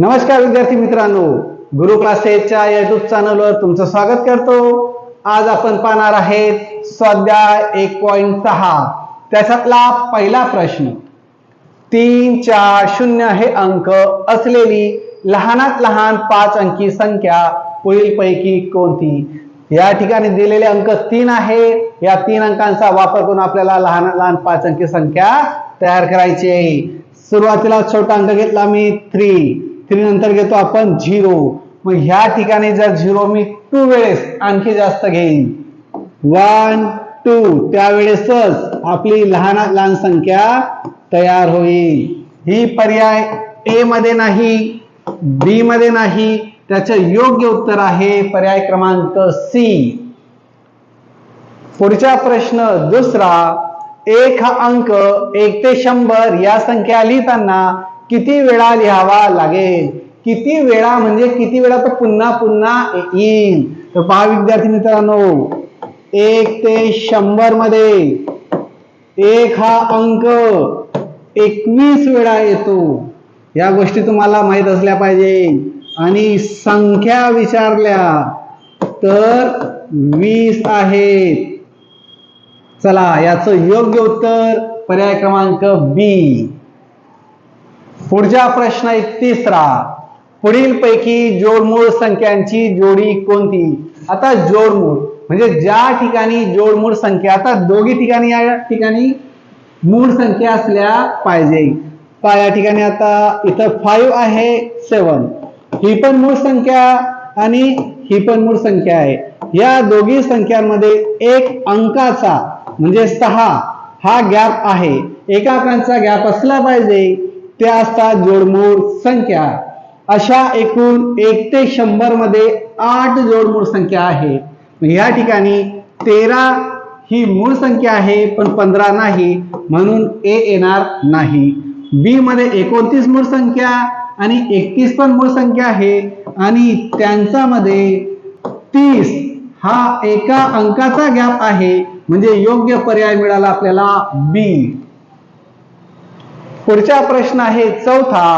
नमस्कार विद्यार्थी मित्रांनो. गुरु क्लासेसच्या युट्यूब चॅनलवर तुमचं स्वागत करतो. आज आपण पाहणार आहेत स्वाध्याय एक पॉईंट सहा. त्याच्यातला पहिला प्रश्न. तीन चार शून्य हे अंक असलेली लहानात लहान पाच अंकी संख्या पुढीलपैकी कोणती? या ठिकाणी दिलेले अंक तीन आहे या तीन अंकांचा वापर करून आपल्याला लहान लहान पाच अंकी संख्या तयार करायची आहे. सुरुवातीला छोटा अंक घेतला मी थ्री थ्री नंतर घेतो आपण झिरो. मग ह्या ठिकाणी जर झिरो मी टू वेळेस आणखी जास्त घेईन. वन टू त्यावेळेसच आपली लहान लहान संख्या तयार होईल. ही पर्याय ए मध्ये नाही बी मध्ये नाही. त्याचं योग्य उत्तर आहे पर्याय क्रमांक सी पुढचा प्रश्न दुसरा एक हा अंक एक ते शंभर या संख्या लिहिताना किती वेळा लिहावा लागेल? किती वेळा म्हणजे किती वेळा तो पुन्हा पुन्हा येईल? तर पहा विद्यार्थी मित्रांनो एक ते शंभरमध्ये एक हा अंक एकवीस वेळा येतो. या गोष्टी तुम्हाला माहीत असल्या पाहिजे. आणि संख्या विचारल्या तर वीस आहेत. चला याचं योग्य उत्तर पर्याय क्रमांक बी. पुढचा प्रश्न आहे तिसरा. पुढील पैकी जोडमूळ संख्यांची जोडी कोणती? आता जोडमूळ. म्हणजे ज्या ठिकाणी जोडमूळ संख्या आता दोघी ठिकाणी या ठिकाणी मूळ संख्या असल्या पाहिजे. पा या ठिकाणी आता इथं फाईव्ह आहे सेवन ही पण मूळ संख्या आणि ही पण मूळ संख्या आहे. या दोघी संख्यांमध्ये एक अंकाचा म्हणजे सहा हा गॅप आहे. एका अंकाचा गॅप असला पाहिजे त्या असतात जोडमूळ संख्या. अशा एकूण एक ते शंभरमध्ये आठ जोडमूळ संख्या आहे या ठिकाणी तेरा ही मूळ संख्या आहे पण पंधरा नाही म्हणून ए येणार नाही. बी मध्ये एकोणतीस मूळ संख्या आणि एकतीस पण मूळ संख्या आहे आणि त्यांच्यामध्ये तीस हा एका अंकाचा गॅप आहे म्हणजे योग्य पर्याय मिळाला आपल्याला बी. पुढचा प्रश्न आहे चौथा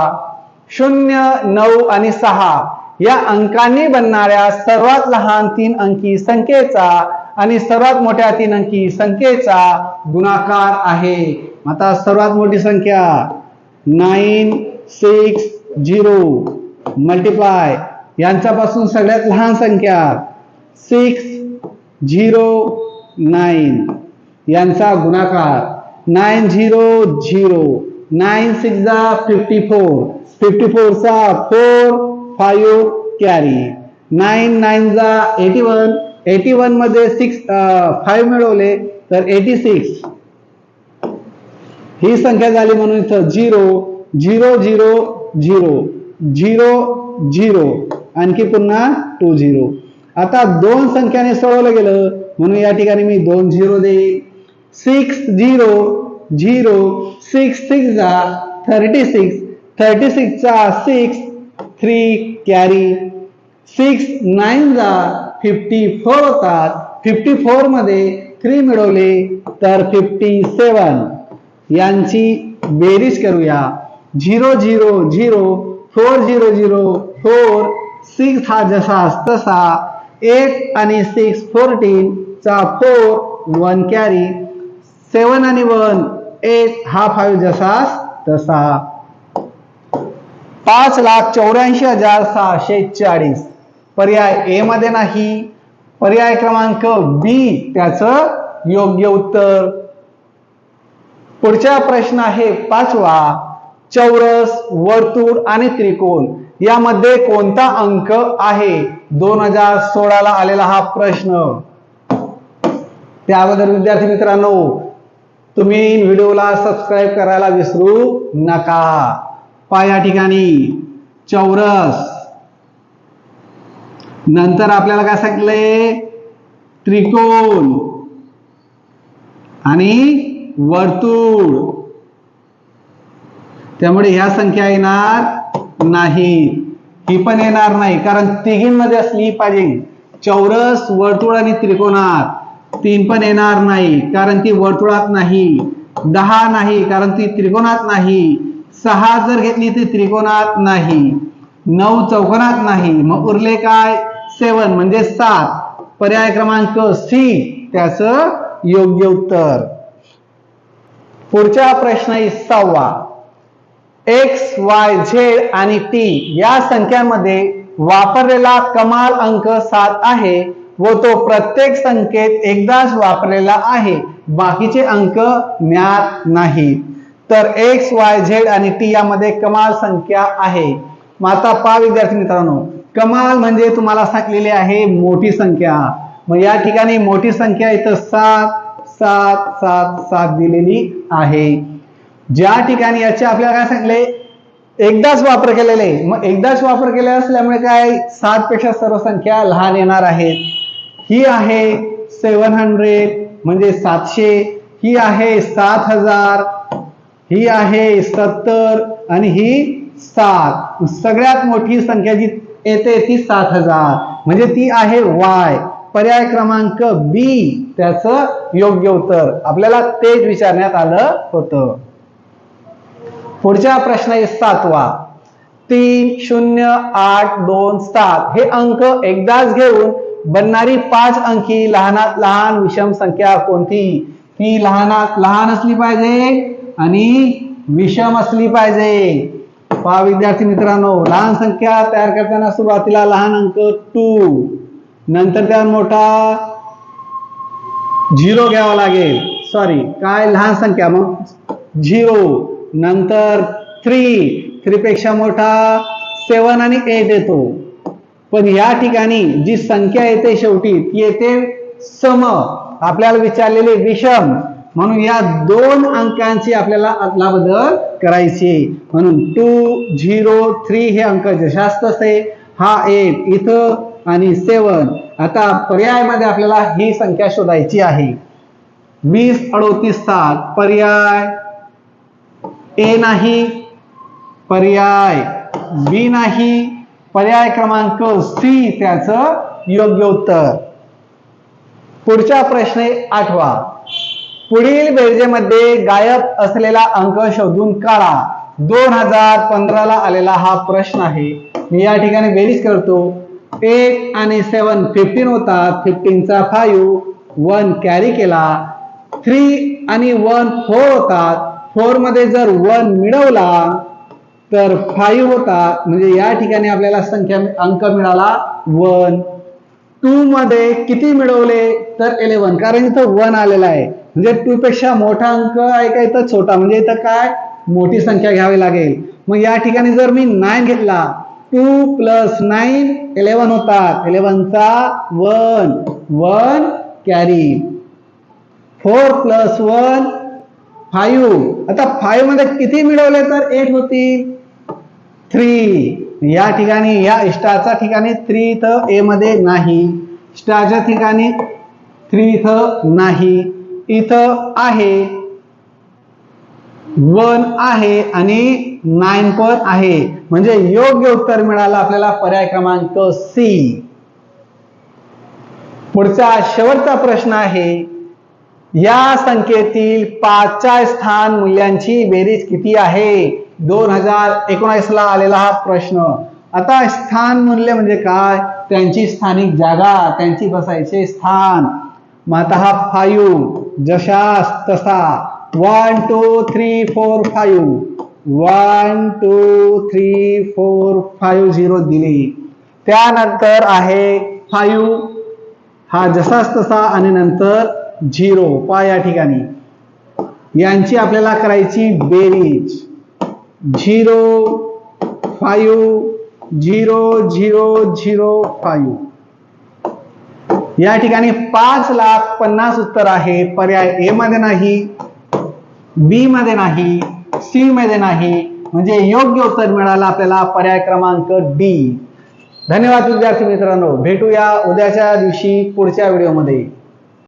शून्य नऊ आणि सहा. या अंकांनी बनणाऱ्या सर्वात लहान तीन अंकी संख्येचा आणि सर्वात मोठ्या तीन अंकी संख्येचा गुणाकार आहे. आता सर्वात मोठी संख्या नाईन सिक्स झिरो मल्टिप्लाय यांच्यापासून सगळ्यात लहान संख्या सिक्स झिरो नाईन यांचा गुणाकार nine zero zero nine six जा फिफ्टी फोर. फिफ्टी फोरचा four five carry. Nine nine जा एटी वन. एटी वनमध्ये सिक्स फाईव्ह मिळवले तर एटी सिक्स. ही संख्या झाली म्हणून इथं zero zero zero zero zero zero आणखी पुन्हा टू झिरो. आता दोन संख्याने सोडवलं गेलं म्हणून या ठिकाणी मी दोन झिरो देईन. Six zero zero six six जा thirty six thirty सिक्सचा six three carry. Six nine जा फिफ्टी फोर होतात फिफ्टी फोरमध्ये थ्री मिळवले तर फिफ्टी सेवन यांची बेरीज करूया. Zero zero zero four zero zero four six हा जसा तसा. एट आणि सिक्स फोर्टीनचा फोर वन कॅरी. सेवन आणि वन. एट हा फाईव्ह जसा तसा. पाच लाख चौऱ्याऐंशी हजार सहाशे चाळीस. पर्याय ए मध्ये नाही. पर्याय क्रमांक बी त्याचं योग्य उत्तर. पुढचा प्रश्न आहे पाचवा. चौरस वर्तुळ आणि त्रिकोण यामध्ये कोणता अंक आहे? दोन हजार सोळाला आलेला हा प्रश्न. त्या अगोदर विद्यार्थी मित्रांनो तुम्ही व्हिडिओला सबस्क्राईब करायला विसरू नका. पा या ठिकाणी चौरस. नंतर आपल्याला काय सांगितले त्रिकोण. आणि वर्तुळ. त्यामुळे ह्या संख्या येणार नाही. ही पण येणार नाही कारण तिघींमध्ये असली पाहिजे. चौरस वर्तुळ आणि त्रिकोणात. तीन पण येणार नाही कारण ती वर्तुळात नाही दहा नाही कारण ती त्रिकोणात नाही सहा जर घेतली ती त्रिकोणात नाही नऊ चौकोनात नाही. मग उरले काय? सेवन म्हणजे सात. पर्याय क्रमांक सी त्याच योग्य उत्तर. पुढचा प्रश्न आहे सहावा. एक्स वाय झेड आणि टी या संख्यांमध्ये वापरलेला कमाल अंक सात आहे. व तो प्रत्येक संकेत एकदाच वापरलेला आहे. बाकीचे अंक ज्ञात नाही तर एक्स वाय झेड आणि टी यामध्ये कमाल संख्या आहे. मग आता पा विद्यार्थी मित्रांनो कमाल म्हणजे तुम्हाला सांगलेली आहे मोठी संख्या. मग या ठिकाणी मोठी संख्या इथं सात सात सात सात दिलेली आहे. ज्या ठिकाणी याचे आपल्याला काय सांगले? एकदाच वापर केलेले. मग एकदाच वापर केले असल्यामुळे काय? सात पेक्षा सर्व संख्या लहान येणार आहेत. ही आहे सेवन हंड्रेड म्हणजे सातशे. ही आहे सात हजार. ही आहे सत्तर आणि ही सात. सगळ्यात मोठी संख्या जी येते ती सात हजार. म्हणजे ती आहे वाय. पर्याय क्रमांक बी त्याचं योग्य उत्तर. आपल्याला तेच विचारण्यात आलं होतं. पुढचा प्रश्न आहे सातवा. तीन शून्य आठ दोन सात. हे अंक एकदाच घेऊन बनणारी पाच अंकी लहानात लहान विषम संख्या कोणती? ती लहानात लहान असली पाहिजे आणि विषम असली पाहिजे. पहा विद्यार्थी मित्रांनो लहान संख्या तयार करताना सुरुवातीला लहान अंक टू नंतर त्यावर मोठा झिरो घ्यावा लागेल. सॉरी काय लहान संख्या मग? झिरो नंतर थ्री थ्री पेक्षा मोठा सेवन आणि एट येतो. पण या ठिकाणी जी संख्या येते शेवटी ती येते सम. आपल्याला विचारलेले विषम. म्हणून या दोन अंकांची आपल्याला अदला बदल करायची म्हणून टू झिरो थ्री हे अंक जशास्त तसे हा एट इथं आणि सेवन आता पर्यायमध्ये आपल्याला ही संख्या शोधायची आहे. वीस अडोतीस सात पर्याय. ए नाही. पर्याय. बी नाही. पर्याय क्रमांक सी त्याचं योग्य उत्तर. पुढचा प्रश्न आठवा. पुढील बेरजेमध्ये गायब असलेला अंक शोधून काढा. दोन हजार पंधराला आलेला हा प्रश्न आहे. मी या ठिकाणी बेरीज करतो. एट आणि सेवन फिफ्टीन होतात फिफ्टीनचा फाईव्ह वन कॅरी केला. थ्री आणि वन फोर होतात फोरमध्ये जर वन मिळवला तर फाईव्ह होता. म्हणजे या ठिकाणी आपल्याला संख्या अंक मिळाला वन टू मध्ये किती मिळवले? तर इलेव्हन कारण इथं वन आलेला आहे. म्हणजे टू पेक्षा मोठा अंक आहे का इथं छोटा? म्हणजे इथं काय? मोठी संख्या घ्यावी लागेल. मग या ठिकाणी जर मी नाईन घेतला टू प्लस नाईन इलेव्हन होतात. इलेव्हनचा one one carry four plus one five आता फाईव्हमध्ये किती मिळवले तर एट होतील? थ्री. या ठिकाणी या स्टारच्या ठिकाणी थ्री इथं ए मध्ये नाही. स्टारच्या ठिकाणी थ्री इथं नाही. इथं आहे. वन आहे आणि नाईन पण आहे. म्हणजे योग्य उत्तर मिळालं आपल्याला पर्याय क्रमांक सी. पुढचा शेवटचा प्रश्न आहे. या संख्येतील पाचच्या स्थान मूल्यांची बेरीज किती आहे? दोन हजार एकोणीसला आलेला हा प्रश्न. आता स्थान म्हणले म्हणजे काय? त्यांची स्थानिक जागा त्यांची बसायचे स्थान. माता हा फाईव्ह जशास तसा. One two three four five one two three four five zero दिली. त्यानंतर आहे फाईव्ह हा जसाच तसा आणि नंतर झिरो. पा या ठिकाणी. यांची आपल्याला करायची बेरीज. Zero five zero zero zero five. या ठिकाणी पाच लाख पन्नास उत्तर आहे. पर्याय ए मध्ये नाही बी मध्ये नाही सी मध्ये नाही. म्हणजे योग्य उत्तर मिळालं आपल्याला पर्याय क्रमांक डी धन्यवाद विद्यार्थी मित्रांनो. भेटूया उद्याच्या दिवशी पुढच्या व्हिडिओमध्ये.